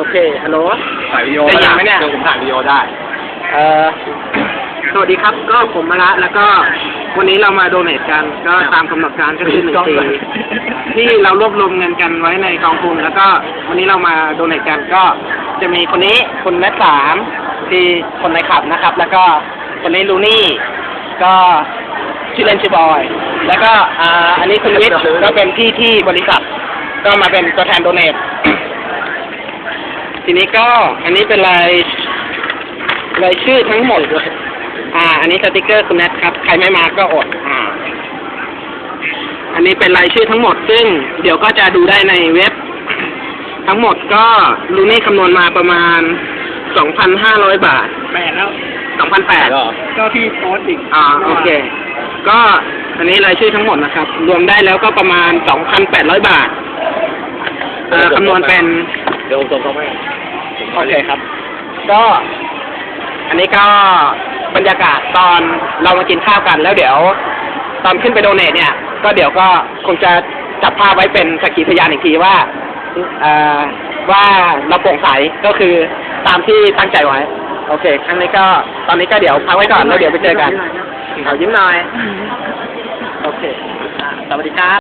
โอเค ฮัลโหล ถ่ายวิดีโอได้ยินไหมเนี่ย ดี๋วผมถ่ายวิดีโอได้ เอ่อ สวัสดีครับ ก็ผมมาละแล้วก็วันนี้เรามาโดเนทกัน ก็ตามกำหนดการก็คือหนึ่งปีที่เรารวบรวมเงินกันไว้ในกองทุน แล้วก็วันนี้เรามาโดเนทกันก็จะมีคนนี้คุณแมทสามที่คนในขับนะครับ แล้วก็คนนี้ลูนี่ ก็ชื่อเล่นชื่อบอย แล้วก็อ่าอันนี้คุณวิทย์ก็เป็นพี่ที่บริษัท ก็มาเป็นตัวแทนโดเนท ทีนี้ก็อันนี้เป็นรายรายชื่อทั้งหมดด้วยอ่า อันนี้สติกเกอร์คุณแนทครับ ใครไม่มาก็อด อ่า อันนี้เป็นรายชื่อทั้งหมด ซึ่งเดี๋ยวก็จะดูได้ในเว็บ ทั้งหมดก็ลูนี่คำนวณมาประมาณ2,500บาทแปดแล้ว2,800ก็ก็ที่โพสต์อีก อ่า โอเค ก็อันนี้รายชื่อทั้งหมดนะครับ รวมได้แล้วก็ประมาณ2,800บาท เอ่อคำนวณเป็นเดี๋ยวผมส่งเข้าให้โอเคครับ ก็ อันนี้ก็บรรยากาศตอนเรามากินข้าวกันแล้วเดี๋ยว ตอนขึ้นไปโดเนทเนี่ย ก็เดี๋ยวก็คงจะจับภาพไว้เป็นสักขีพยานอีกทีว่าเอ่อว่าเราโปร่งใสก็คือตามที่ตั้งใจไว้ โอเค ครั้งนี้ก็ตอนนี้ก็เดี๋ยวพักไว้ก่อนแล้วเดี๋ยวไปเจอกันเอายิ้มหน่อย โอเคอ่าสวัสดีครับ